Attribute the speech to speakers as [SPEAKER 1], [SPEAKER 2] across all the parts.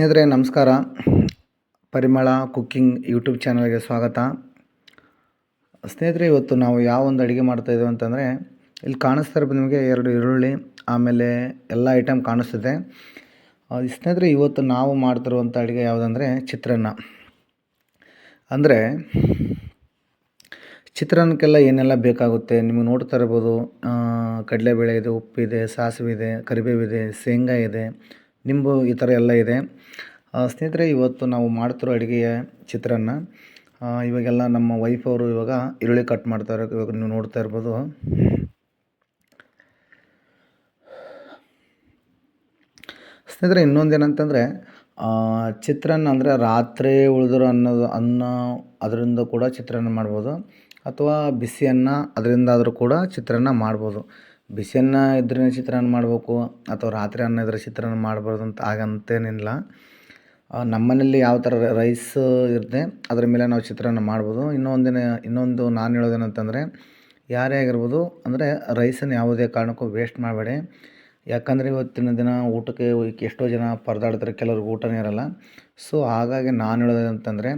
[SPEAKER 1] ಸ್ನೇಹಿತರೆ, ನಮಸ್ಕಾರ. ಪರಿಮಳ ಕುಕ್ಕಿಂಗ್ ಯೂಟ್ಯೂಬ್ ಚಾನಲ್ಗೆ ಸ್ವಾಗತ. ಸ್ನೇಹಿತರೆ, ಇವತ್ತು ನಾವು ಯಾವ ಒಂದು ಅಡುಗೆ ಮಾಡ್ತಾ ಮಾಡ್ತಾಯಿದ್ದೇವೆ ಅಂತಂದರೆ, ಇಲ್ಲಿ ಕಾಣಿಸ್ತಾ ಇರ್ಬೋದು ನಿಮಗೆ ಎರಡು ಈರುಳ್ಳಿ, ಆಮೇಲೆ ಎಲ್ಲ ಐಟಮ್ ಕಾಣಿಸ್ತಿದೆ. ಸ್ನೇಹಿತರೆ, ಇವತ್ತು ನಾವು ಮಾಡ್ತಿರುವಂಥ ಅಡುಗೆ ಯಾವುದಂದರೆ, ಚಿತ್ರಾನ್ನ. ಅಂದರೆ, ಚಿತ್ರಾನ್ನಕ್ಕೆಲ್ಲ ಏನೆಲ್ಲ ಬೇಕಾಗುತ್ತೆ? ನಿಮಗೆ ನೋಡ್ತಾ ಇರ್ಬೋದು. ಕಡಲೆಬೇಳೆ ಇದೆ, ಉಪ್ಪಿದೆ, ಸಾಸಿವೆ ಇದೆ, ಕರಿಬೇವಿದೆ, ಶೇಂಗಾ ಇದೆ. ನಿಂಬು ಈ ಥರ ಎಲ್ಲ ಇದೆ. ಸ್ನೇಹಿತರೆ, ಇವತ್ತು ನಾವು ಮಾಡ್ತಿರೋ ಅಡುಗೆಯ ಚಿತ್ರಾನ್ನ ಇವಾಗೆಲ್ಲ ನಮ್ಮ ವೈಫ್ ಅವರು ಇವಾಗ ಈರುಳ್ಳಿ ಕಟ್ ಮಾಡ್ತಾರೆ. ಇವಾಗ ನೀವು ನೋಡ್ತಾ ಇರ್ಬೋದು. ಸ್ನೇಹಿತರೆ, ಇನ್ನೊಂದು ಏನಂತಂದರೆ ಚಿತ್ರಾನ್ನ ಅಂದರೆ ರಾತ್ರಿ ಉಳಿದಿರೋ ಅನ್ನೋದು ಅನ್ನ ಅದರಿಂದ ಕೂಡ ಚಿತ್ರಾನ್ನ ಮಾಡ್ಬೋದು. ಅಥವಾ ಬಿಸಿ ಅನ್ನ ಅದರಿಂದಾದರೂ ಕೂಡ ಚಿತ್ರಾನ್ನ ಮಾಡ್ಬೋದು. ಬಿಸಿ ಅನ್ನ ಇದ್ರೇ ಚಿತ್ರಾನ್ನ ಮಾಡಬೇಕು ಅಥವಾ ರಾತ್ರಿ ಅನ್ನ ಇದ್ದರೆ ಚಿತ್ರಾನ್ನ ಮಾಡಬಾರ್ದು ಅಂತ ಹಾಗಂತೇನಿಲ್ಲ ನಮ್ಮ ಮನೇಲಿ ಯಾವ ಥರ ರೈಸ್ ಇರುತ್ತೆ, ಅದ್ರ ಮೇಲೆ ನಾವು ಚಿತ್ರಾನ್ನ ಮಾಡ್ಬೋದು. ಇನ್ನೊಂದಿನ, ಇನ್ನೊಂದು ನಾನು ಹೇಳೋದೇನಂತಂದರೆ, ಯಾರೇ ಆಗಿರ್ಬೋದು, ಅಂದರೆ ರೈಸನ್ನು ಯಾವುದೇ ಕಾರಣಕ್ಕೂ ವೇಸ್ಟ್ ಮಾಡಬೇಡಿ. ಯಾಕಂದರೆ ಇವತ್ತಿನ ದಿನ ಊಟಕ್ಕೆ ಎಷ್ಟೋ ಜನ ಪರದಾಡ್ತಾರೆ, ಕೆಲವ್ರಿಗೆ ಊಟನೇ ಇರಲ್ಲ. ಸೊ ಹಾಗಾಗಿ ನಾನು ಹೇಳೋದೇನಂತಂದರೆ,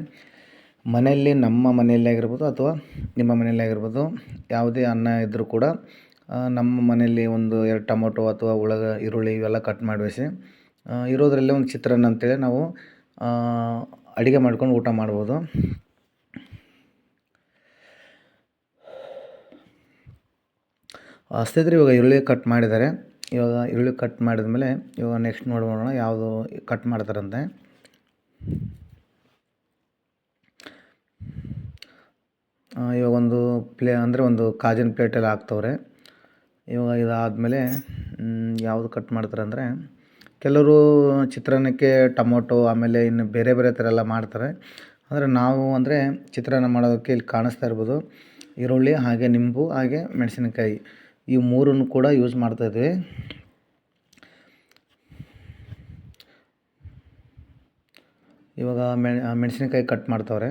[SPEAKER 1] ಮನೆಯಲ್ಲಿ ನಮ್ಮ ಮನೆಯಲ್ಲೇ ಆಗಿರ್ಬೋದು ಅಥವಾ ನಿಮ್ಮ ಮನೆಯಲ್ಲೇ ಆಗಿರ್ಬೋದು, ಯಾವುದೇ ಅನ್ನ ಇದ್ದರೂ ಕೂಡ ನಮ್ಮ ಮನೆಯಲ್ಲಿ ಒಂದು ಎರಡು ಟೊಮೊಟೊ ಅಥವಾ ಉಳ್ಳಾಗ ಈರುಳ್ಳಿ ಇವೆಲ್ಲ ಕಟ್ ಮಾಡಿಸಿ ಇರೋದರಲ್ಲೇ ಒಂದು ಚಿತ್ರಾನ್ನ ಅಂತೇಳಿ ನಾವು ಅಡುಗೆ ಮಾಡ್ಕೊಂಡು ಊಟ ಮಾಡ್ಬೋದು. ಅಷ್ಟೇ ಸ್ನೇಹಿತರೆ ಇವಾಗ ಈರುಳ್ಳಿ ಕಟ್ ಮಾಡಿದ್ದಾರೆ. ಇವಾಗ ಈರುಳ್ಳಿ ಕಟ್ ಮಾಡಿದ ಮೇಲೆ ಇವಾಗ ನೆಕ್ಸ್ಟ್ ನೋಡೋಣ ಯಾವುದು ಕಟ್ ಮಾಡ್ತಾರಂತೆ. ಇವಾಗ ಒಂದು ಪ್ಲೇ, ಅಂದರೆ ಒಂದು ಕಾಜಿನ ಪ್ಲೇಟಲ್ಲಿ ಹಾಕ್ತವ್ರೆ. ಇವಾಗ ಇದಾದಮೇಲೆ ಯಾವುದು ಕಟ್ ಮಾಡ್ತಾರೆ ಅಂದರೆ, ಕೆಲವರು ಚಿತ್ರಾನ್ನಕ್ಕೆ ಟೊಮೊಟೊ, ಆಮೇಲೆ ಇನ್ನು ಬೇರೆ ಬೇರೆ ಥರ ಎಲ್ಲ ಮಾಡ್ತಾರೆ. ಆದರೆ ನಾವು ಅಂದರೆ ಚಿತ್ರಾನ್ನ ಮಾಡೋದಕ್ಕೆ ಇಲ್ಲಿ ಕಾಣಿಸ್ತಾ ಇರ್ಬೋದು ಈರುಳ್ಳಿ, ಹಾಗೆ ನಿಂಬು, ಹಾಗೆ ಮೆಣಸಿನಕಾಯಿ. ಈ ಮೂರನ್ನು ಕೂಡ ಯೂಸ್ ಮಾಡ್ತಾಯಿದ್ವಿ ಇವಾಗ ಮೆಣ್, ಮೆಣಸಿನಕಾಯಿ ಕಟ್ ಮಾಡ್ತವ್ರೆ.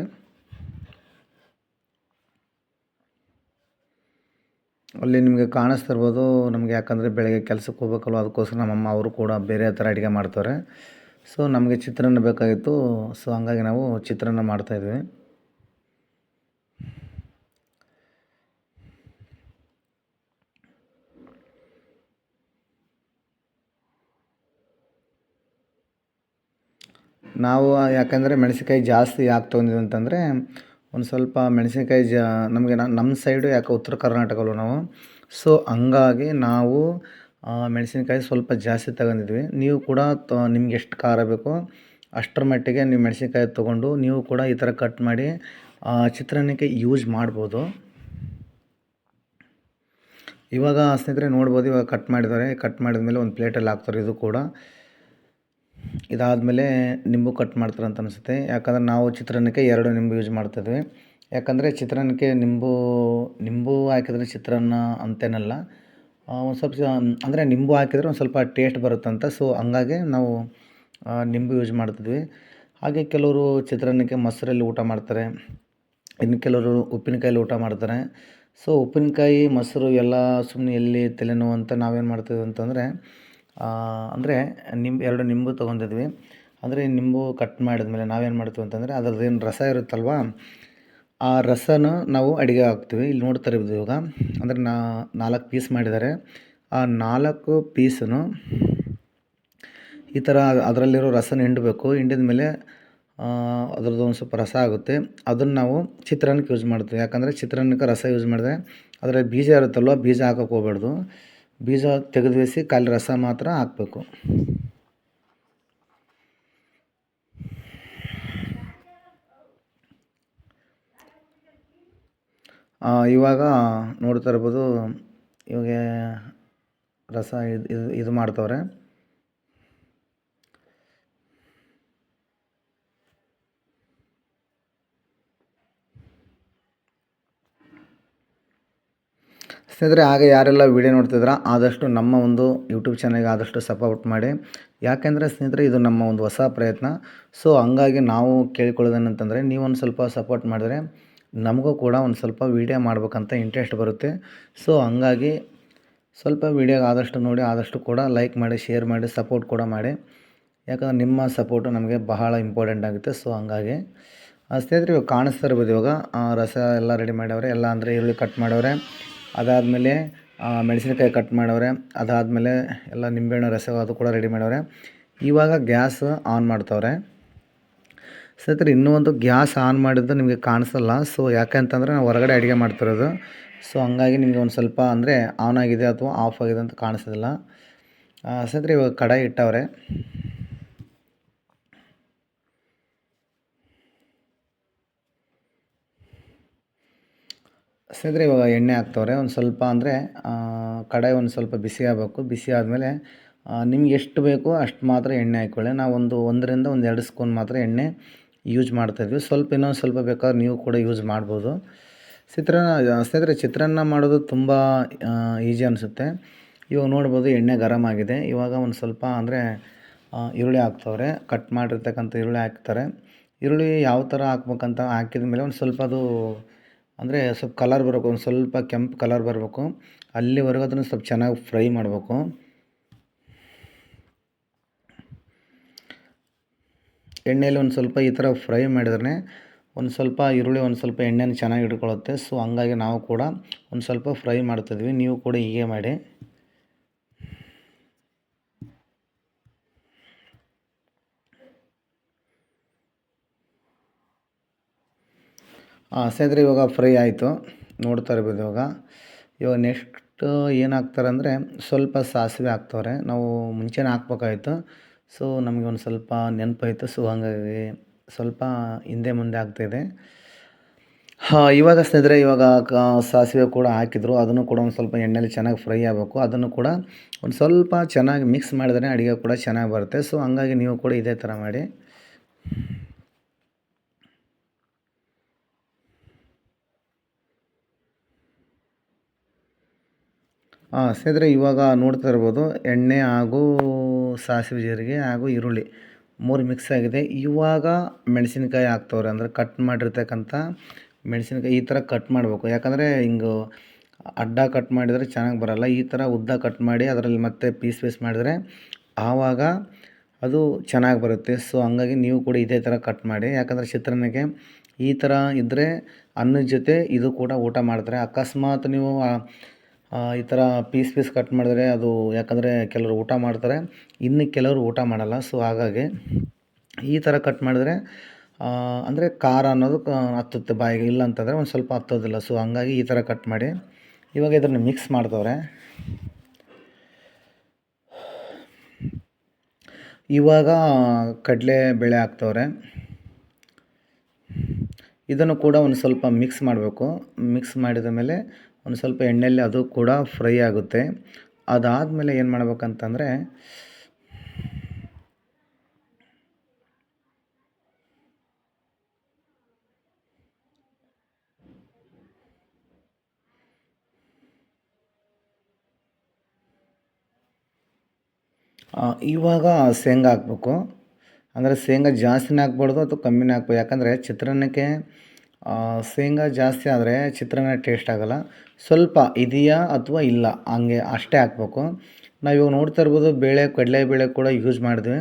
[SPEAKER 1] ಅಲ್ಲಿ ನಿಮಗೆ ಕಾಣಿಸ್ತಾ ಇರ್ಬೋದು ನಮಗೆ ಯಾಕಂದರೆ ಬೆಳಗ್ಗೆ ಕೆಲಸಕ್ಕೆ ಹೋಗ್ಬೇಕಲ್ವ, ಅದಕ್ಕೋಸ್ಕರ ನಮ್ಮಮ್ಮ ಅವರು ಕೂಡ ಬೇರೆ ಥರ ಅಡುಗೆ ಮಾಡ್ತಾರೆ. ಸೊ ನಮಗೆ ಚಿತ್ರಾನ್ನ ಬೇಕಾಗಿತ್ತು. ಸೊ ಹಂಗಾಗಿ ನಾವು ಚಿತ್ರಾನ್ನ ಮಾಡ್ತಾಯಿದ್ವಿ ನಾವು ಯಾಕಂದರೆ ಮೆಣಸಿನ್ಕಾಯಿ ಜಾಸ್ತಿ ಯಾಕೆ ತೊಗೊಂಡಿದ್ವಿ ಅಂತಂದರೆ ಒಂದು ಸ್ವಲ್ಪ ಮೆಣಸಿನ್ಕಾಯಿ ಜ, ನಮಗೆ ನಮ್ಮ ಸೈಡು ಯಾಕೆ ಉತ್ತರ ಕರ್ನಾಟಕಲ್ಲೂ ನಾವು. ಸೊ, ಹಂಗಾಗಿ ನಾವು ಮೆಣಸಿನಕಾಯಿ ಸ್ವಲ್ಪ ಜಾಸ್ತಿ ತಗೊಂಡಿದ್ವಿ ನೀವು ಕೂಡ ತ, ನಿಮ್ಗೆ ಎಷ್ಟು ಖಾರ ಬೇಕೋ ಅಷ್ಟರ ಮಟ್ಟಿಗೆ ನೀವು ಮೆಣಸಿನ್ಕಾಯಿ ತೊಗೊಂಡು ನೀವು ಕೂಡ ಈ ಥರ ಕಟ್ ಮಾಡಿ ಚಿತ್ರಾನ್ನಕ್ಕೆ ಯೂಸ್ ಮಾಡ್ಬೋದು. ಇವಾಗ ಸ್ನೇಹಿತರೆ ನೋಡ್ಬೋದು, ಇವಾಗ ಕಟ್ ಮಾಡಿದ್ದಾರೆ. ಕಟ್ ಮಾಡಿದ ಮೇಲೆ ಒಂದು ಪ್ಲೇಟಲ್ಲಿ ಹಾಕ್ತಾರೆ ಇದು ಕೂಡ. ಇದಾದಮೇಲೆ ನಿಂಬು ಕಟ್ ಮಾಡ್ತಾರೆ ಅಂತ ಅನಿಸುತ್ತೆ. ಯಾಕಂದರೆ ನಾವು ಚಿತ್ರಾನ್ನಕ್ಕೆ ಎರಡು ನಿಂಬು ಯೂಸ್ ಮಾಡ್ತಿದ್ವಿ. ಯಾಕಂದರೆ ಚಿತ್ರಾನ್ನಕ್ಕೆ ನಿಂಬು ನಿಂಬು ಹಾಕಿದರೆ ಚಿತ್ರಾನ್ನ ಅಂತೇನಲ್ಲ ಒಂದು ಸ್ವಲ್ಪ ಅಂದರೆ ನಿಂಬು ಹಾಕಿದರೆ ಒಂದು ಸ್ವಲ್ಪ ಟೇಸ್ಟ್ ಬರುತ್ತಂತ ಸೊ ಹಂಗಾಗಿ ನಾವು ನಿಂಬು ಯೂಸ್ ಮಾಡ್ತಿದ್ವಿ. ಹಾಗೆ ಕೆಲವರು ಚಿತ್ರಾನ್ನಕ್ಕೆ ಮೊಸರಲ್ಲಿ ಊಟ ಮಾಡ್ತಾರೆ. ಇನ್ನು ಕೆಲವರು ಉಪ್ಪಿನಕಾಯಲ್ಲಿ ಊಟ ಮಾಡ್ತಾರೆ. ಸೊ ಉಪ್ಪಿನಕಾಯಿ, ಮೊಸರು ಎಲ್ಲ ಸುಮ್ಮನೆ ಎಲ್ಲಿ ತಲೆನೋವು ಅಂತ ನಾವೇನು ಮಾಡ್ತೀವಿ ಅಂತಂದರೆ ಅಂದರೆ ನಿಂಬೆ ಎರಡು ನಿಂಬು ತೊಗೊಂಡಿದ್ವಿ. ಅಂದರೆ ನಿಂಬು ಕಟ್ ಮಾಡಿದ್ಮೇಲೆ ನಾವೇನು ಮಾಡ್ತೀವಿ ಅಂತಂದರೆ ಏನು ರಸ ಇರುತ್ತಲ್ವ, ಆ ರಸನ ನಾವು ಅಡುಗೆ ಹಾಕ್ತೀವಿ. ಇಲ್ಲಿ ನೋಡ್ತಾ ಇರ್ಬೋದು ಇವಾಗ. ಅಂದರೆ ನಾ, ನಾಲ್ಕು ಪೀಸ್ ಮಾಡಿದ್ದಾರೆ. ಆ ನಾಲ್ಕು ಪೀಸನ್ನು ಈ ಥರ ಅದರಲ್ಲಿರೋ ರಸನ ಹಿಂಡಬೇಕು. ಹಿಂಡಿದ ಮೇಲೆ ಅದರದ್ದು ಒಂದು ಸ್ವಲ್ಪ ರಸ ಆಗುತ್ತೆ. ಅದನ್ನು ನಾವು ಚಿತ್ರಾನ್ನಕ್ಕೆ ಯೂಸ್ ಮಾಡ್ತೀವಿ. ಯಾಕಂದರೆ ಚಿತ್ರಾನ್ನಕ್ಕೆ ರಸ ಯೂಸ್ ಮಾಡಿದ್ರೆ ಅದರ ಬೀಜ ಇರುತ್ತಲ್ವ, ಬೀಜ ಹಾಕೋಕೆ ಹೋಗ್ಬಾರ್ದು. ಬೀಜ ತೆಗೆದುವೇಸಿ ಖಾಲಿ ರಸ ಮಾತ್ರ ಹಾಕಬೇಕು. ಇವಾಗ ನೋಡ್ತಾ ಇರ್ಬೋದು, ಇವಾಗ ರಸ ಇದು ಇದು ಇದು ಮಾಡ್ತವ್ರೆ. ಸ್ನೇಹಿತರೆ, ಆಗ ಯಾರೆಲ್ಲ ವಿಡಿಯೋ ನೋಡ್ತಿದ್ರ, ಆದಷ್ಟು ನಮ್ಮ ಒಂದು ಯೂಟ್ಯೂಬ್ ಚಾನಲ್ಗೆ ಆದಷ್ಟು ಸಪೋರ್ಟ್ ಮಾಡಿ. ಯಾಕೆಂದರೆ ಸ್ನೇಹಿತರೆ, ಇದು ನಮ್ಮ ಒಂದು ಹೊಸ ಪ್ರಯತ್ನ. ಸೊ ಹಂಗಾಗಿ ನಾವು ಕೇಳ್ಕೊಳ್ಳೋದೇನಂತಂದರೆ ನೀವೊಂದು ಸ್ವಲ್ಪ ಸಪೋರ್ಟ್ ಮಾಡಿದ್ರೆ ನಮಗೂ ಕೂಡ ಒಂದು ಸ್ವಲ್ಪ ವೀಡಿಯೋ ಮಾಡಬೇಕಂತ ಇಂಟ್ರೆಸ್ಟ್ ಬರುತ್ತೆ. ಸೊ ಹಂಗಾಗಿ ಸ್ವಲ್ಪ ವೀಡಿಯೋಗೆ ಆದಷ್ಟು ನೋಡಿ, ಆದಷ್ಟು ಕೂಡ ಲೈಕ್ ಮಾಡಿ ಶೇರ್ ಮಾಡಿ ಸಪೋರ್ಟ್ ಕೂಡ ಮಾಡಿ. ಯಾಕಂದರೆ ನಿಮ್ಮ ಸಪೋರ್ಟು ನಮಗೆ ಬಹಳ ಇಂಪಾರ್ಟೆಂಟ್ ಆಗುತ್ತೆ. ಸೊ ಹಂಗಾಗಿ ಸ್ನೇಹಿತರೆ, ಇವಾಗ ಕಾಣಿಸ್ತಾ ಇರ್ಬೋದು ಇವಾಗ. ರಸ ಎಲ್ಲ ರೆಡಿ ಮಾಡವ್ರೆ ಎಲ್ಲ ಅಂದರೆ ಈರುಳ್ಳಿ ಕಟ್ ಮಾಡವ್ರೆ ಅದಾದಮೇಲೆ ಮೆಣಸಿನಕಾಯಿ ಕಟ್ ಮಾಡವ್ರೆ. ಅದಾದಮೇಲೆ ಎಲ್ಲ ನಿಂಬೆಹಣ್ಣು ರಸ ಅದು ಕೂಡ ರೆಡಿ ಮಾಡವ್ರೆ. ಇವಾಗ ಗ್ಯಾಸ್ ಆನ್ ಮಾಡ್ತವ್ರೆ. ಸ್ನೇಹಿತರೆ, ಇನ್ನೂ ಒಂದು ಗ್ಯಾಸ್ ಆನ್ ಮಾಡಿದ್ದು ನಿಮಗೆ ಕಾಣಿಸಲ್ಲ. ಸೊ ಯಾಕೆ ಅಂತಂದರೆ ನಾವು ಹೊರಗಡೆ ಅಡುಗೆ ಮಾಡ್ತಿರೋದು. ಸೊ ಹಂಗಾಗಿ ನಿಮಗೆ ಒಂದು ಸ್ವಲ್ಪ ಅಂದರೆ ಆನ್ ಆಗಿದೆ ಅಥವಾ ಆಫ್ ಆಗಿದೆ ಅಂತ ಕಾಣಿಸೋದಿಲ್ಲ. ಸ್ನೇಹಿತರೆ, ಇವಾಗ ಕಡಾಯಿ ಇಟ್ಟವ್ರೆ. ಸ್ನೇಹಿತರೆ ಇವಾಗ ಎಣ್ಣೆ ಹಾಕ್ತವ್ರೆ. ಒಂದು ಸ್ವಲ್ಪ ಅಂದರೆ ಕಡಾಯಿ ಒಂದು ಸ್ವಲ್ಪ ಬಿಸಿ ಆಗಬೇಕು. ಬಿಸಿ ಆದಮೇಲೆ ನಿಮ್ಗೆ ಎಷ್ಟು ಬೇಕೋ ಅಷ್ಟು ಮಾತ್ರ ಎಣ್ಣೆ ಹಾಕ್ಕೊಳ್ಳಿ. ನಾವು ಒಂದು ಒಂದರಿಂದ ಒಂದು ಎರಡು ಸ್ಪೂನ್ ಮಾತ್ರ ಎಣ್ಣೆ ಯೂಸ್ ಮಾಡ್ತಾಯಿದ್ವಿ ಸ್ವಲ್ಪ ಇನ್ನೊಂದು ಸ್ವಲ್ಪ ಬೇಕಾದ್ರೆ ನೀವು ಕೂಡ ಯೂಸ್ ಮಾಡ್ಬೋದು. ಚಿತ್ರಾನ್ನ, ಸ್ನೇಹಿತರೆ, ಚಿತ್ರಾನ್ನ ಮಾಡೋದು ತುಂಬ ಈಸಿ ಅನಿಸುತ್ತೆ. ಇವಾಗ ನೋಡ್ಬೋದು ಎಣ್ಣೆ ಗರಮ್ ಆಗಿದೆ. ಇವಾಗ ಒಂದು ಸ್ವಲ್ಪ ಅಂದರೆ ಈರುಳ್ಳಿ ಹಾಕ್ತವ್ರೆ. ಕಟ್ ಮಾಡಿರ್ತಕ್ಕಂಥ ಈರುಳ್ಳಿ ಹಾಕ್ತಾರೆ. ಈರುಳ್ಳಿ ಯಾವ ಥರ ಹಾಕ್ಬೇಕಂತ ಹಾಕಿದ ಮೇಲೆ ಒಂದು ಸ್ವಲ್ಪ ಅದು ಅಂದರೆ ಸ್ವಲ್ಪ ಕಲರ್ ಬರಬೇಕು, ಒಂದು ಸ್ವಲ್ಪ ಕೆಂಪು ಕಲರ್ ಬರಬೇಕು. ಅಲ್ಲಿವರೆಗೂ ಅದನ್ನು ಸ್ವಲ್ಪ ಚೆನ್ನಾಗಿ ಫ್ರೈ ಮಾಡಬೇಕು. ಎಣ್ಣೆಯಲ್ಲಿ ಒಂದು ಸ್ವಲ್ಪ ಈ ಥರ ಫ್ರೈ ಮಾಡಿದ್ರೆ ಒಂದು ಸ್ವಲ್ಪ ಈರುಳ್ಳಿ, ಒಂದು ಸ್ವಲ್ಪ ಎಣ್ಣೆನ ಚೆನ್ನಾಗಿ ಹಿಡ್ಕೊಳ್ಳುತ್ತೆ ಸೊ ಹಂಗಾಗಿ ನಾವು ಕೂಡ ಒಂದು ಸ್ವಲ್ಪ ಫ್ರೈ ಮಾಡ್ತಿದ್ವಿ ನೀವು ಕೂಡ ಹೀಗೆ ಮಾಡಿ. ಸ್ನೇಹಿತರೆ ಇವಾಗ ಫ್ರೈ ಆಯಿತು. ನೋಡ್ತಾ ಇರ್ಬೋದು ಇವಾಗ. ಇವಾಗ ನೆಕ್ಸ್ಟ್ ಏನು ಹಾಕ್ತಾರೆ ಅಂದರೆ ಸ್ವಲ್ಪ ಸಾಸಿವೆ ಹಾಕ್ತವ್ರೆ. ನಾವು ಮುಂಚೆನೇ ಹಾಕ್ಬೇಕಾಯ್ತು. ಸೊ ನಮಗೆ ಒಂದು ಸ್ವಲ್ಪ ನೆನಪಾಯಿತು. ಸೊ ಹಾಗಾಗಿ ಸ್ವಲ್ಪ ಹಿಂದೆ ಮುಂದೆ ಆಗ್ತಾಯಿದೆ ಹಾಂ, ಇವಾಗ ಸ್ನೇಹಿತರೆ, ಇವಾಗ ಸಾಸಿವೆ ಕೂಡ ಹಾಕಿದ್ರು. ಅದನ್ನು ಕೂಡ ಒಂದು ಸ್ವಲ್ಪ ಎಣ್ಣೆಲಿ ಚೆನ್ನಾಗಿ ಫ್ರೈ ಆಗಬೇಕು. ಅದನ್ನು ಕೂಡ ಒಂದು ಸ್ವಲ್ಪ ಚೆನ್ನಾಗಿ ಮಿಕ್ಸ್ ಮಾಡಿದ್ರೆ ಅಡುಗೆ ಕೂಡ ಚೆನ್ನಾಗಿ ಬರುತ್ತೆ. ಸೊ ಹಂಗಾಗಿ ನೀವು ಕೂಡ ಇದೇ ಥರ ಮಾಡಿ. ಸ್ನೇಹಿತರೆ, ಇವಾಗ ನೋಡ್ತಾ ಇರ್ಬೋದು, ಎಣ್ಣೆ ಹಾಗೂ ಸಾಸಿವೆ ಜೀರಿಗೆ ಹಾಗೂ ಈರುಳ್ಳಿ ಮೂರು ಮಿಕ್ಸ್ ಆಗಿದೆ. ಇವಾಗ ಮೆಣಸಿನ್ಕಾಯಿ ಹಾಕ್ತವ್ರೆ, ಅಂದರೆ ಕಟ್ ಮಾಡಿರ್ತಕ್ಕಂಥ ಮೆಣಸಿನ್ಕಾಯಿ, ಈ ಥರ ಕಟ್ ಮಾಡಬೇಕು. ಯಾಕಂದರೆ, ಹಿಂಗೆ ಅಡ್ಡ ಕಟ್ ಮಾಡಿದರೆ ಚೆನ್ನಾಗಿ ಬರಲ್ಲ. ಈ ಥರ ಉದ್ದ ಕಟ್ ಮಾಡಿ ಅದರಲ್ಲಿ ಮತ್ತೆ ಪೀಸ್ ಪೀಸ್ ಮಾಡಿದರೆ ಆವಾಗ ಅದು ಚೆನ್ನಾಗಿ ಬರುತ್ತೆ. ಸೊ ಹಂಗಾಗಿ ನೀವು ಕೂಡ ಇದೇ ಥರ ಕಟ್ ಮಾಡಿ. ಯಾಕಂದರೆ, ಚಿತ್ರಾನ್ನಕ್ಕೆ ಈ ಥರ ಇದ್ದರೆ ಅನ್ನದ ಜೊತೆ ಇದು ಕೂಡ ಊಟ ಮಾಡ್ತಾರೆ. ಅಕಸ್ಮಾತ್ ನೀವು ಈ ಥರ ಪೀಸ್ ಪೀಸ್ ಕಟ್ ಮಾಡಿದ್ರೆ ಅದು ಯಾಕಂದರೆ ಕೆಲವರು ಊಟ ಮಾಡ್ತಾರೆ. ಇನ್ನು ಕೆಲವರು ಊಟ ಮಾಡಲ್ಲ ಸೊ ಹಾಗಾಗಿ ಈ ಥರ ಕಟ್ ಮಾಡಿದ್ರೆ ಅಂದರೆ ಖಾರ ಅನ್ನೋದು ಹತ್ತುತ್ತೆ ಬಾಯಿಗೆ, ಇಲ್ಲ ಅಂತಂದರೆ ಒಂದು ಸ್ವಲ್ಪ ಹತ್ತೋದಿಲ್ಲ. ಸೊ ಹಂಗಾಗಿ ಈ ಥರ ಕಟ್ ಮಾಡಿ. ಇವಾಗ ಇದನ್ನು ಮಿಕ್ಸ್ ಮಾಡ್ತವ್ರೆ. ಇವಾಗ ಕಡಲೆ ಬೇಳೆ ಹಾಕ್ತವ್ರೆ. ಇದನ್ನು ಕೂಡ ಒಂದು ಸ್ವಲ್ಪ ಮಿಕ್ಸ್ ಮಾಡಬೇಕು. ಮಿಕ್ಸ್ ಮಾಡಿದ ಮೇಲೆ ಒಂದು ಸ್ವಲ್ಪ ಎಣ್ಣೆಯಲ್ಲಿ ಅದು ಕೂಡ ಫ್ರೈ ಆಗುತ್ತೆ. ಅದಾದಮೇಲೆ ಏನು ಮಾಡ್ಬೇಕಂತಂದರೆ ಇವಾಗ ಶೇಂಗಾ ಹಾಕ್ಬೇಕು. ಅಂದರೆ ಶೇಂಗಾ ಜಾಸ್ತಿನೇ ಹಾಕ್ಬಾರ್ದು ಅಥವಾ ಕಮ್ಮಿನೇ ಹಾಕ್ಬೋದು ಯಾಕಂದರೆ ಚಿತ್ರಾನ್ನಕ್ಕೆ ಶೇಂಗಾ ಜಾಸ್ತಿ ಆದರೆ ಚಿತ್ರಾನ್ನ ಟೇಸ್ಟ್ ಆಗೋಲ್ಲ. ಸ್ವಲ್ಪ ಇದೆಯಾ ಅಥವಾ ಇಲ್ಲ? ಹಂಗೆ ಅಷ್ಟೇ ಹಾಕ್ಬೇಕು. ನಾವು ಇವಾಗ ನೋಡ್ತಾ ಇರ್ಬೋದು ಬೇಳೆ, ಕಡಲೆ ಬೇಳೆ ಕೂಡ ಯೂಸ್ ಮಾಡಿದ್ವಿ.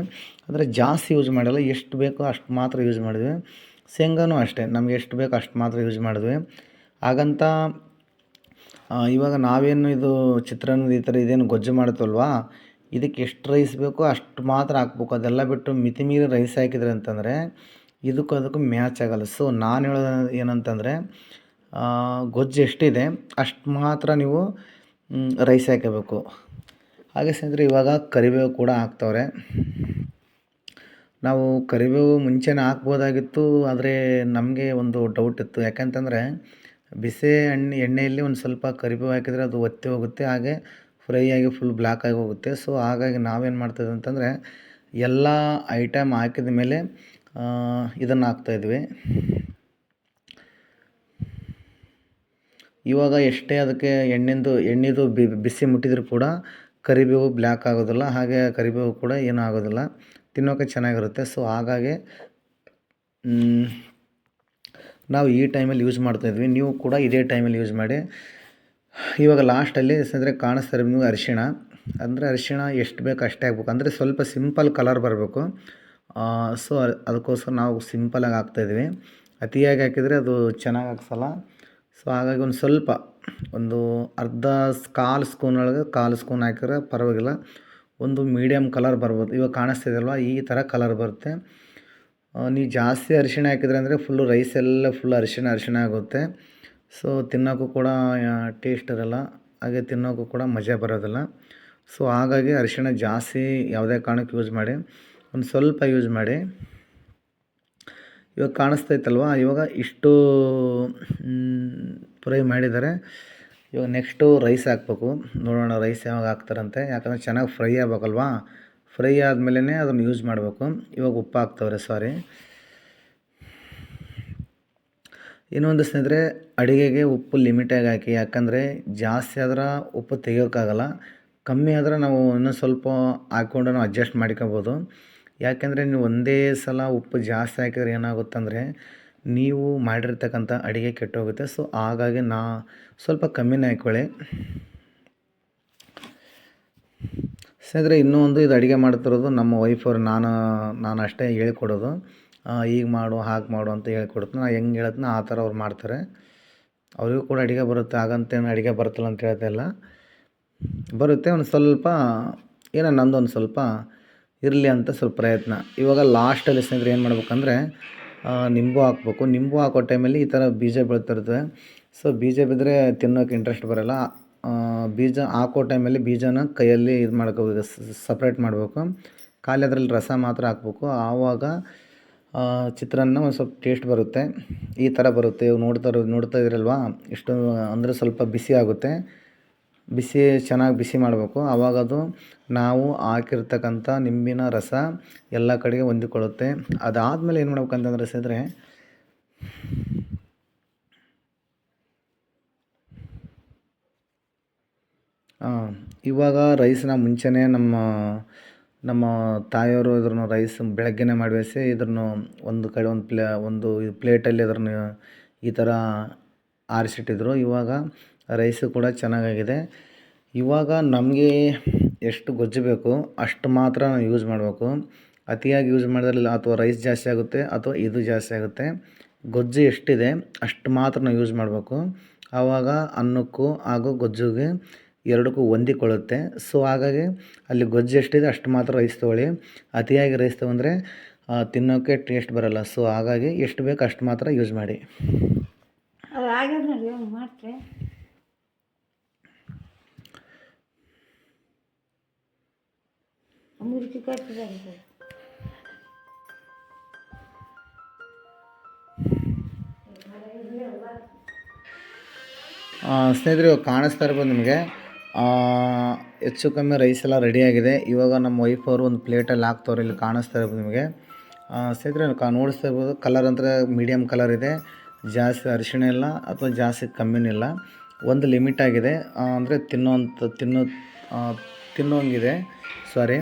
[SPEAKER 1] ಅಂದರೆ ಜಾಸ್ತಿ ಯೂಸ್ ಮಾಡಲ್ಲ. ಎಷ್ಟು ಬೇಕೋ ಅಷ್ಟು ಮಾತ್ರ ಯೂಸ್ ಮಾಡಿದ್ವಿ. ಶೇಂಗಾನೂ ಅಷ್ಟೇ. ನಮ್ಗೆ ಎಷ್ಟು ಬೇಕೋ ಅಷ್ಟು ಮಾತ್ರ ಯೂಸ್ ಮಾಡಿದ್ವಿ. ಹಾಗಂತ ಇವಾಗ ನಾವೇನು ಇದು ಚಿತ್ರಾನ್ನದ ಈ ಥರ ಇದೇನು ಗೊಜ್ಜು ಮಾಡ್ತೀವಲ್ವಾ? ಇದಕ್ಕೆ ಎಷ್ಟು ರೈಸ್ ಬೇಕೋ ಅಷ್ಟು ಮಾತ್ರ ಹಾಕ್ಬೇಕು. ಅದೆಲ್ಲ ಬಿಟ್ಟು ಮಿತಿ ಮೀರಿ ರೈಸ್ ಹಾಕಿದ್ರೆ ಅಂತಂದರೆ ಇದಕ್ಕೂ ಅದಕ್ಕೂ ಮ್ಯಾಚ್ ಆಗಲ್ಲ. ಸೊ ನಾನು ಹೇಳೋದು ಏನಂತಂದರೆ ಗೊಜ್ಜು ಎಷ್ಟಿದೆ ಅಷ್ಟು ಮಾತ್ರ ನೀವು ರೈಸ್ ಹಾಕಬೇಕು. ಹಾಗೆ ಸ್ನೇಹಿತರೆ, ಇವಾಗ ಕರಿಬೇವು ಕೂಡ ಹಾಕ್ತವ್ರೆ. ನಾವು ಕರಿಬೇವು ಮುಂಚೆನೇ ಹಾಕ್ಬೋದಾಗಿತ್ತು, ಆದರೆ ನಮಗೆ ಒಂದು ಡೌಟ್ ಇತ್ತು. ಯಾಕಂತಂದರೆ ಬಿಸಿ ಎಣ್ಣೆ ಎಣ್ಣೆಯಲ್ಲಿ ಒಂದು ಸ್ವಲ್ಪ ಕರಿಬೇವು ಹಾಕಿದರೆ ಅದು ಒತ್ತಿ ಹೋಗುತ್ತೆ. ಹಾಗೆ ಫ್ರೈ ಆಗಿ ಫುಲ್ ಬ್ಲ್ಯಾಕ್ ಆಗಿ ಹೋಗುತ್ತೆ. ಸೊ ಹಾಗಾಗಿ ನಾವೇನು ಮಾಡ್ತಿದ್ವಿ ಅಂತಂದರೆ, ಎಲ್ಲ ಐಟಮ್ ಹಾಕಿದ ಮೇಲೆ ಇದನ್ನು ಹಾಕ್ತಾಯಿದ್ವಿ ಇವಾಗ ಎಷ್ಟೇ ಅದಕ್ಕೆ ಎಣ್ಣೆಂದು, ಎಣ್ಣೆದು ಬಿಸಿ ಮುಟ್ಟಿದ್ರು ಕೂಡ ಕರಿಬೇವು ಬ್ಲ್ಯಾಕ್ ಆಗೋದಿಲ್ಲ. ಹಾಗೆ ಕರಿಬೇವು ಕೂಡ ಏನೂ ಆಗೋದಿಲ್ಲ. ತಿನ್ನೋಕೆ ಚೆನ್ನಾಗಿರುತ್ತೆ. ಸೊ ಹಾಗಾಗಿ ನಾವು ಈ ಟೈಮಲ್ಲಿ ಯೂಸ್ ಮಾಡ್ತಾಯಿದ್ವಿ ನೀವು ಕೂಡ ಇದೇ ಟೈಮಲ್ಲಿ ಯೂಸ್ ಮಾಡಿ. ಇವಾಗ ಲಾಸ್ಟಲ್ಲಿ ಅಂದರೆ ಕಾಣಿಸ್ತಾ ಇರೋದು ನಿಮಗೆ ಅರಿಶಿಣ. ಅಂದರೆ ಅರಿಶಿಣ ಎಷ್ಟು ಬೇಕು ಅಷ್ಟೇ ಹಾಕ್ಬೇಕು. ಅಂದರೆ ಸ್ವಲ್ಪ ಸಿಂಪಲ್ ಕಲರ್ ಬರಬೇಕು. ಸೊ ಅದಕ್ಕೋಸ್ಕರ ನಾವು ಸಿಂಪಲಾಗಿ ಹಾಕ್ತಾಯಿದ್ವಿ ಅತಿಯಾಗಿ ಹಾಕಿದರೆ ಅದು ಚೆನ್ನಾಗಿ ಹಾಕ್ಸಲ್ಲ. ಸೊ ಹಾಗಾಗಿ ಒಂದು ಸ್ವಲ್ಪ, ಒಂದು ಅರ್ಧ ಕಾಲು ಸ್ಪೂನ್ ಒಳಗೆ ಕಾಲು ಸ್ಪೂನ್ ಹಾಕಿದ್ರೆ ಪರವಾಗಿಲ್ಲ. ಒಂದು ಮೀಡಿಯಮ್ ಕಲರ್ ಬರ್ಬೋದು. ಇವಾಗ ಕಾಣಿಸ್ತಿದೆಯಲ್ವ ಈ ಥರ ಕಲರ್ ಬರುತ್ತೆ. ನೀವು ಜಾಸ್ತಿ ಅರಿಶಿಣ ಹಾಕಿದ್ರೆ ಅಂದರೆ ಫುಲ್ಲು ರೈಸ್ ಎಲ್ಲ ಫುಲ್ ಅರಿಶಿಣ ಅರಿಶಿಣ ಆಗುತ್ತೆ. ಸೊ ತಿನ್ನೋಕ್ಕೂ ಕೂಡ ಟೇಸ್ಟ್ ಇರಲ್ಲ. ಹಾಗೆ ತಿನ್ನೋಕ್ಕೂ ಕೂಡ ಮಜಾ ಬರೋದಿಲ್ಲ. ಸೊ ಹಾಗಾಗಿ ಅರಿಶಿಣ ಜಾಸ್ತಿ ಯಾವುದೇ ಕಾರಣಕ್ಕೆ ಯೂಸ್ ಮಾಡಿ. ಒಂದು ಸ್ವಲ್ಪ ಯೂಸ್ ಮಾಡಿ. ಇವಾಗ ಕಾಣಿಸ್ತೈತಲ್ವ? ಇವಾಗ ಇಷ್ಟು ಫ್ರೈ ಮಾಡಿದ್ದಾರೆ. ಇವಾಗ ನೆಕ್ಸ್ಟು ರೈಸ್ ಹಾಕ್ಬೇಕು. ನೋಡೋಣ ರೈಸ್ ಯಾವಾಗ ಹಾಕ್ತಾರಂತೆ. ಯಾಕಂದರೆ ಚೆನ್ನಾಗಿ ಫ್ರೈ ಆಗ್ಬೇಕಲ್ವಾ? ಫ್ರೈ ಆದಮೇಲೆ ಅದನ್ನು ಯೂಸ್ ಮಾಡಬೇಕು. ಇವಾಗ ಉಪ್ಪು ಹಾಕ್ತವ್ರೆ ಸಾರಿ ಇನ್ನೊಂದು ಸ್ನೇಹಿತರೆ, ಅಡುಗೆಗೆ ಉಪ್ಪು ಲಿಮಿಟಾಗಿ ಹಾಕಿ, ಯಾಕಂದರೆ ಜಾಸ್ತಿ ಆದ್ರೆ ಉಪ್ಪು ತೆಗಿಯೋಕ್ಕಾಗಲ್ಲ. ಕಮ್ಮಿ ಆದ್ರೆ ನಾವು ಇನ್ನೂ ಸ್ವಲ್ಪ ಹಾಕ್ಕೊಂಡು ನಾವು ಅಡ್ಜಸ್ಟ್ ಮಾಡ್ಕೊಬೋದು. ಯಾಕೆಂದರೆ ನೀವು ಒಂದೇ ಸಲ ಉಪ್ಪು ಜಾಸ್ತಿ ಹಾಕಿದ್ರೆ ಏನಾಗುತ್ತಂದರೆ ನೀವು ಮಾಡಿರ್ತಕ್ಕಂಥ ಅಡುಗೆ ಕೆಟ್ಟೋಗುತ್ತೆ. ಸೊ ಹಾಗಾಗಿ ನಾ ಸ್ವಲ್ಪ ಕಮ್ಮಿನೇ ಹಾಕ್ಕೊಳ್ಳಿ. ಸ್ನೇಹಿತರೆ ಇನ್ನೂ ಒಂದು ಇದು ಅಡುಗೆ ಮಾಡ್ತಿರೋದು ನಮ್ಮ ವೈಫವ್ರು ನಾನು ನಾನು ಅಷ್ಟೇ ಹೇಳ್ಕೊಡೋದು. ಈಗ ಮಾಡು, ಹಾಗೆ ಮಾಡು ಅಂತ ಹೇಳ್ಕೊಡ್ತೀನಿ ನಾನು ಹೆಂಗೆ ಹೇಳ್ತೀನೋ ಆ ಥರ ಅವ್ರು ಮಾಡ್ತಾರೆ. ಅವರಿಗೂ ಕೂಡ ಅಡುಗೆ ಬರುತ್ತೆ. ಹಾಗಂತೇನು ಅಡುಗೆ ಬರುತ್ತಲ್ಲ ಅಂತ ಹೇಳ್ತಾಯಿಲ್ಲ ಬರುತ್ತೆ ಒಂದು ಸ್ವಲ್ಪ, ಏನೋ ನಂದೊಂದು ಸ್ವಲ್ಪ ಇರಲಿ ಅಂತ ಸ್ವಲ್ಪ ಪ್ರಯತ್ನ. ಇವಾಗ ಲಾಸ್ಟಲ್ಲಿ ಸ್ನೇಹಿತರೆ ಏನು ಮಾಡ್ಬೇಕಂದ್ರೆ ನಿಂಬು ಹಾಕ್ಬೇಕು. ನಿಂಬು ಹಾಕೋ ಟೈಮಲ್ಲಿ ಈ ಥರ ಬೀಜ ಬೀಳ್ತಿರ್ತದೆ ಸೊ ಬೀಜ ಬಿದ್ದರೆ ತಿನ್ನೋಕೆ ಇಂಟ್ರೆಸ್ಟ್ ಬರೋಲ್ಲ. ಬೀಜ ಹಾಕೋ ಟೈಮಲ್ಲಿ ಬೀಜನ ಕೈಯಲ್ಲಿ ಇದು ಮಾಡ್ಕೋಬೇಕು ಸಪ್ರೇಟ್ ಮಾಡಬೇಕು. ಖಾಲಿ ಅದರಲ್ಲಿ ರಸ ಮಾತ್ರ ಹಾಕ್ಬೇಕು. ಆವಾಗ ಚಿತ್ರಾನ್ನ ಒಂದು ಸ್ವಲ್ಪ ಟೇಸ್ಟ್ ಬರುತ್ತೆ. ಈ ಥರ ಬರುತ್ತೆ. ಇವಾಗ ನೋಡ್ತಾ ನೋಡ್ತಾ ಇದ್ದೀರಲ್ವಾ ಇಷ್ಟು, ಅಂದರೆ ಸ್ವಲ್ಪ ಬಿಸಿ ಆಗುತ್ತೆ. ಬಿಸಿ, ಚೆನ್ನಾಗಿ ಬಿಸಿ ಮಾಡಬೇಕು. ಆವಾಗ ಅದು ನಾವು ಹಾಕಿರ್ತಕ್ಕಂಥ ನಿಂಬಿನ ರಸ ಎಲ್ಲ ಕಡೆಗೆ ಹೊಂದಿಕೊಳ್ಳುತ್ತೆ. ಅದಾದಮೇಲೆ ಏನು ಮಾಡ್ಬೇಕಂತಂದ್ರೆ ಸೇದ್ರೆ ಇವಾಗ ರೈಸ್ನ ಮುಂಚೆನೇ ನಮ್ಮ ನಮ್ಮ ತಾಯಿಯವರು ಇದ್ರನ್ನು ರೈಸ್ ಬೆಳಗ್ಗೆನೇ ಮಾಡಿಸಿ ಇದನ್ನು ಒಂದು ಕಡೆ ಒಂದು ಪ್ಲೇ, ಒಂದು ಪ್ಲೇಟಲ್ಲಿ ಅದನ್ನು ಈ ಥರ ಆರಿಸಿಟ್ಟಿದ್ರು. ಇವಾಗ ರೈಸು ಕೂಡ ಚೆನ್ನಾಗಾಗಿದೆ. ಇವಾಗ ನಮಗೆ ಎಷ್ಟು ಗೊಜ್ಜು ಬೇಕು ಅಷ್ಟು ಮಾತ್ರ ನಾವು ಯೂಸ್ ಮಾಡಬೇಕು. ಅತಿಯಾಗಿ ಯೂಸ್ ಮಾಡಿದ್ರೆ ಅಥವಾ ರೈಸ್ ಜಾಸ್ತಿ ಆಗುತ್ತೆ ಅಥವಾ ಇದು ಜಾಸ್ತಿ ಆಗುತ್ತೆ. ಗೊಜ್ಜು ಎಷ್ಟಿದೆ ಅಷ್ಟು ಮಾತ್ರ ನಾವು ಯೂಸ್ ಮಾಡಬೇಕು. ಆವಾಗ ಅನ್ನಕ್ಕೂ ಹಾಗೂ ಗೊಜ್ಜುಗೆ ಎರಡಕ್ಕೂ ಹೊಂದಿಕೊಳ್ಳುತ್ತೆ. ಸೊ ಹಾಗಾಗಿ ಅಲ್ಲಿ ಗೊಜ್ಜು ಎಷ್ಟಿದೆ ಅಷ್ಟು ಮಾತ್ರ ರೈಸ್ ತೊಗೊಳ್ಳಿ. ಅತಿಯಾಗಿ ರೈಸ್ ತೊಗೊಂಡ್ರೆ ತಿನ್ನೋಕ್ಕೆ ಟೇಸ್ಟ್ ಬರೋಲ್ಲ. ಸೊ ಹಾಗಾಗಿ ಎಷ್ಟು ಬೇಕು ಅಷ್ಟು ಮಾತ್ರ ಯೂಸ್ ಮಾಡಿ. ಸ್ನೇಹಿತರೆ ಕಾಣಿಸ್ತಾ ಇರ್ಬೋದು ನಿಮಗೆ. ಹೆಚ್ಚು ಕಮ್ಮಿ ರೈಸ್ ಎಲ್ಲ ರೆಡಿಯಾಗಿದೆ ಇವಾಗ ನಮ್ಮ ವೈಫ್ ಅವರು ಒಂದು ಪ್ಲೇಟಲ್ಲಿ ಹಾಕ್ತವ್ರೆ, ಇಲ್ಲಿ ಕಾಣಿಸ್ತಾ ಇರ್ಬೋದು ನಿಮಗೆ. ಸ್ನೇಹಿತರೆ, ಕಾ, ನೋಡಿಸ್ತಾ ಇರ್ಬೋದು ಕಲರ್ ಅಂದರೆ ಮೀಡಿಯಮ್ ಕಲರ್ ಇದೆ. ಜಾಸ್ತಿ ಅರಿಶಿಣ ಇಲ್ಲ ಅಥವಾ ಜಾಸ್ತಿ ಕಮ್ಮಿನೂ ಇಲ್ಲ. ಒಂದು ಲಿಮಿಟ್ ಆಗಿದೆ. ಅಂದರೆ ತಿನ್ನೋವಂಥ ತಿನ್ನೋ ತಿನ್ನೋಂಗಿದೆ. ಸಾರಿ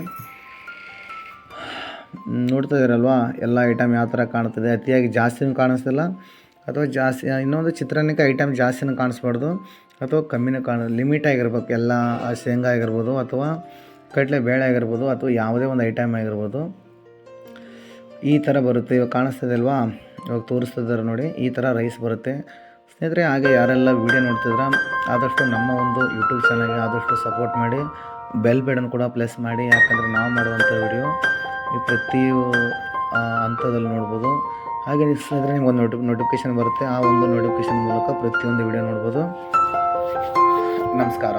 [SPEAKER 1] ನೋಡ್ತಾ ಇದ್ದೀರಲ್ವಾ? ಎಲ್ಲ ಐಟಮ್ ಯಾವ ಥರ ಕಾಣ್ತದೆ ಅತಿಯಾಗಿ ಜಾಸ್ತಿನೂ ಕಾಣಿಸ್ತಿಲ್ಲ. ಅಥವಾ ಜಾಸ್ತಿ, ಇನ್ನೊಂದು ಚಿತ್ರಾನ್ನಕ್ಕೆ ಐಟಮ್ ಜಾಸ್ತಿನೂ ಕಾಣಿಸ್ಬಾರ್ದು. ಅಥವಾ ಕಮ್ಮಿನ ಕಾಣ ಲಿಮಿಟ್ ಆಗಿರ್ಬೇಕು, ಎಲ್ಲ ಶೇಂಗಾ ಆಗಿರ್ಬೋದು ಅಥವಾ ಕಡಲೆ ಬೇಳೆ ಆಗಿರ್ಬೋದು ಅಥವಾ ಯಾವುದೇ ಒಂದು ಐಟಮ್ ಆಗಿರ್ಬೋದು. ಈ ಥರ ಬರುತ್ತೆ, ಇವಾಗ ಕಾಣಿಸ್ತದೆ ಅಲ್ವಾ ಇವಾಗ ತೋರಿಸ್ತಿದ್ದಾರೆ ನೋಡಿ, ಈ ಥರ ರೈಸ್ ಬರುತ್ತೆ. ಸ್ನೇಹಿತರೆ, ಹಾಗೆ ಯಾರೆಲ್ಲ ವೀಡಿಯೋ ನೋಡ್ತಿದ್ರೆ, ಆದಷ್ಟು ನಮ್ಮ ಒಂದು ಯೂಟ್ಯೂಬ್ ಚಾನಲ್ಗೆ ಆದಷ್ಟು ಸಪೋರ್ಟ್ ಮಾಡಿ ಬೆಲ್ ಬಟನ್ ಕೂಡ ಪ್ಲೆಸ್ ಮಾಡಿ, ಯಾಕಂದರೆ ನಾವು ಮಾಡುವಂಥ ವಿಡಿಯೋ ಈ ಪ್ರತಿ ಹಂತದಲ್ಲಿ ನೋಡ್ಬೋದು. ಹಾಗೆ ಸ್ನೇಹಿತರೆ ನಿಮ್ಗೆ ಒಂದು ನೋಟಿ ನೋಟಿಫಿಕೇಶನ್ ಬರುತ್ತೆ, ಆ ಒಂದು ನೋಟಿಫಿಕೇಶನ್ ಮೂಲಕ ಪ್ರತಿಯೊಂದು ವಿಡಿಯೋ ನೋಡ್ಬೋದು. ನಮಸ್ಕಾರ.